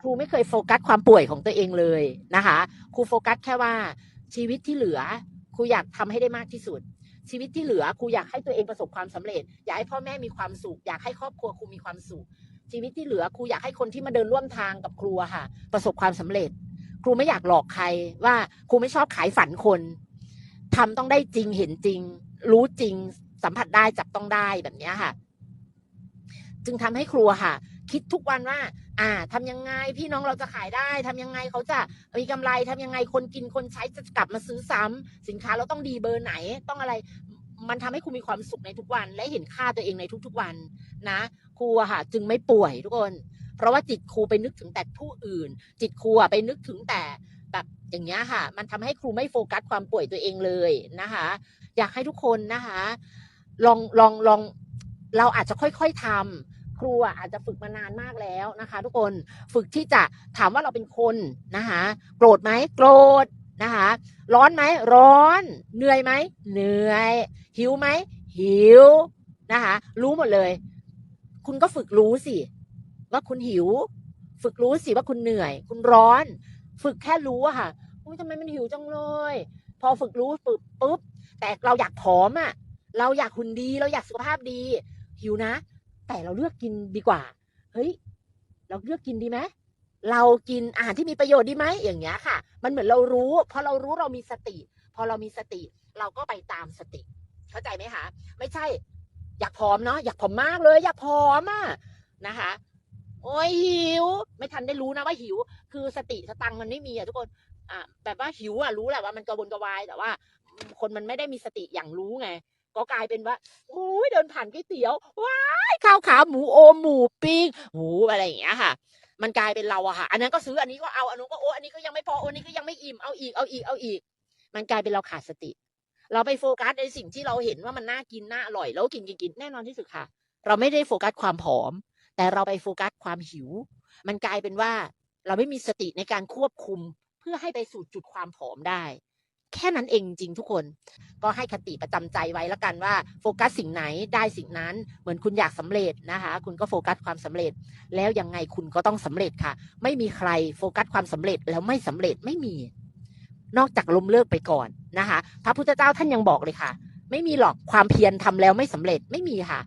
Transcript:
ครูไม่เคยโฟกัสความป่วยของตัวเองเลยนะคะ ครูโฟกัสแค่ว่าชีวิตที่เหลือครูอยากทำให้ได้มากที่สุด ชีวิตที่เหลือครูอยากให้ตัวเองประสบความสำเร็จ อยากให้พ่อแม่มีความสุขอยากให้ครอบครัวครูมีความสุข ชีวิตที่เหลือครูอยากให้คนที่มาเดินร่วมทางกับครูค่ะ ประสบความสำเร็จ ครูไม่อยากหลอกใครว่าครูไม่ชอบขายฝันคนทำต้องได้จริงเห็นจริง รู้จริง สัมผัสได้จับต้องได้แบบนี้ค่ะ จึงทำให้ครูค่ะ คิดทุกวันว่า อ่าทำยังไงพี่น้องเราจะขายได้ทำยังไงเขาจะมีกำไรทำยังไงคนกินคนใช้จะกลับมาซื้อซ้ำสินค้าเราต้องดีเบอร์ไหนต้องอะไร มันทำให้ครูมีความสุขในทุกวัน และเห็นค่าตัวเองในทุกๆวันนะครูอะค่ะจึงไม่ป่วยทุกคน เพราะว่าจิตครูไปนึกถึงแต่ผู้อื่น จิตครูอะไปนึกถึงแต่แบบอย่างเงี้ยค่ะ มันทำให้ครูไม่โฟกัสความป่วยตัวเองเลยนะคะ อยากให้ทุกคนนะคะ ลองลองลองเราอาจจะค่อยๆทำ ครูอะอาจจะฝึกมานานมากแล้วนะคะ ทุกคนฝึกที่จะถามว่าเราเป็นคนนะคะโกรธไหมโกรธนะคะร้อนไหมร้อน เหนื่อยไหมเหนื่อย หิวไหมหิวนะคะรู้หมดเลย คุณก็ฝึกรู้สิ ว่าคุณหิว ฝึกรู้สิว่าคุณเหนื่อย คุณร้อน ฝึกแค่รู้อะค่ะทำไมมันหิวจังเลย พอฝึกรู้ปุ๊บปุ๊บแต่เราอยากผอมอะเราอยากหุ่นดี เราอยากสุขภาพดี หิวนะ แต่เราเลือกกินดีกว่า เฮ้ย เราเลือกกินดีไหมเรากินอาหารที่มีประโยชน์ดีไหมอย่างเงี้ยค่ะ มันเหมือนเรารู้ พอเรารู้เรามีสติ พอเรามีสติ เราก็ไปตามสติ เข้าใจไหมคะ ไม่ใช่ อยากผอมเนาะอยากผอมมากเลย อยากผอมอะนะคะ โอ้ยหิว ไม่ทันได้รู้นะว่าหิว คือสติสตังค์มันไม่มีอะทุกคนอ่าแบบว่าหิวอะรู้แหละว่ามันกระวนกระวายแต่ว่า คนมันไม่ได้มีสติอย่างรู้ไง ก็กลายเป็นว่าโอ้ยเดินผ่านก๋วยเตี๋ยวว้า ข้าวขาหมูโอมหมูปิ้งหูอะไรอย่างเงี้ยค่ะ มันกลายเป็นเราอะค่ะ อันนั้นก็ซื้ออันนี้ก็เอาอันนู้นก็โอ้อันนี้ก็ยังไม่พออันนี้ก็ยังไม่อิ่มเอาอีกเอาอีกเอาอีก มันกลายเป็นเราขาดสติ เราไปโฟกัสในสิ่งที่เราเห็นว่ามันน่ากินน่าอร่อยแล้วกินกินกินแน่นอนที่สุดค่ะ เราไม่ได้โฟกัสความผอม แต่เราไปโฟกัสความหิว มันกลายเป็นว่าเราไม่มีสติในการควบคุมเพื่อให้ไปสู่จุดความผอมได้ แค่นั้นเองจริงทุกคน ก็ให้คติประจำใจไว้แล้วกันว่าโฟกัสสิ่งไหนได้สิ่งนั้น เหมือนคุณอยากสำเร็จนะคะ คุณก็โฟกัสความสำเร็จ แล้วยังไงคุณก็ต้องสำเร็จค่ะ ไม่มีใครโฟกัสความสำเร็จแล้วไม่สำเร็จไม่มี นอกจากล้มเลิกไปก่อนนะคะ พระพุทธเจ้าท่านยังบอกเลยค่ะ ไม่มีหรอกความเพียรทำแล้วไม่สำเร็จไม่มีค่ะ